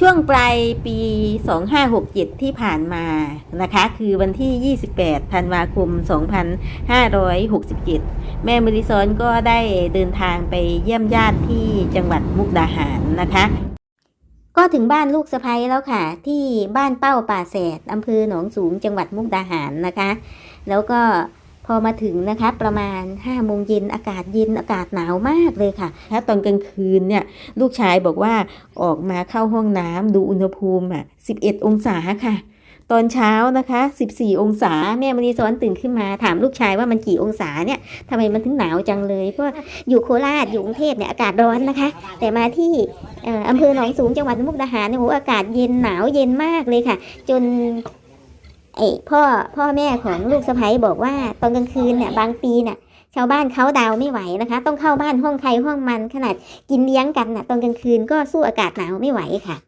ช่วงปลายปี 2567 ที่ผ่านมานะคะ คือวันที่ 28 ธันวาคม 2567 แม่มริซอนก็ได้เดินทางไปเยี่ยมญาติที่จังหวัดมุกดาหารนะคะ ก็ถึงบ้านลูกสะพ้ยแล้วค่ะ ที่บ้านเป้าป่าแสดอำเภอหนองสูงจังหวัดมุกดาหารนะคะ แล้วก็ พอมาถึงนะคะประมาณ5โมงเย็นอากาศเย็นอากาศหนาวมากเลยค่ะ ถ้าตอนกลางคืนเนี่ยลูกชายบอกว่าออกมาเข้าห้องน้ำดูอุณหภูมิอะ11 องศาค่ะ ตอนเช้านะคะ 14 องศาแม่มณีซ้อนตื่นขึ้นมาถามลูกชายว่ามันกี่องศาเนี่ยทำไมมันถึงหนาวจังเลยเพราะอยู่โคราชอยู่กรุงเทพเนี่ยอากาศร้อนนะคะ แต่มาที่เอ่ออำเภอหนองสูงจังหวัดมุกดาหารเนี่ยโหอากาศเย็นหนาวเย็นมากเลยค่ะ จน ไอ้พ่อพ่อแม่ของลูกสะใภ้บอกว่าตอนกลางคืนเนี่ยบางปีเนี่ยชาวบ้านเขาดาวไม่ไหวนะคะ ต้องเข้าบ้านห้องใครห้องมันขนาดกินเลี้ยงกันน่ะตอนกลางคืนก็สู้อากาศหนาวไม่ไหวค่ะ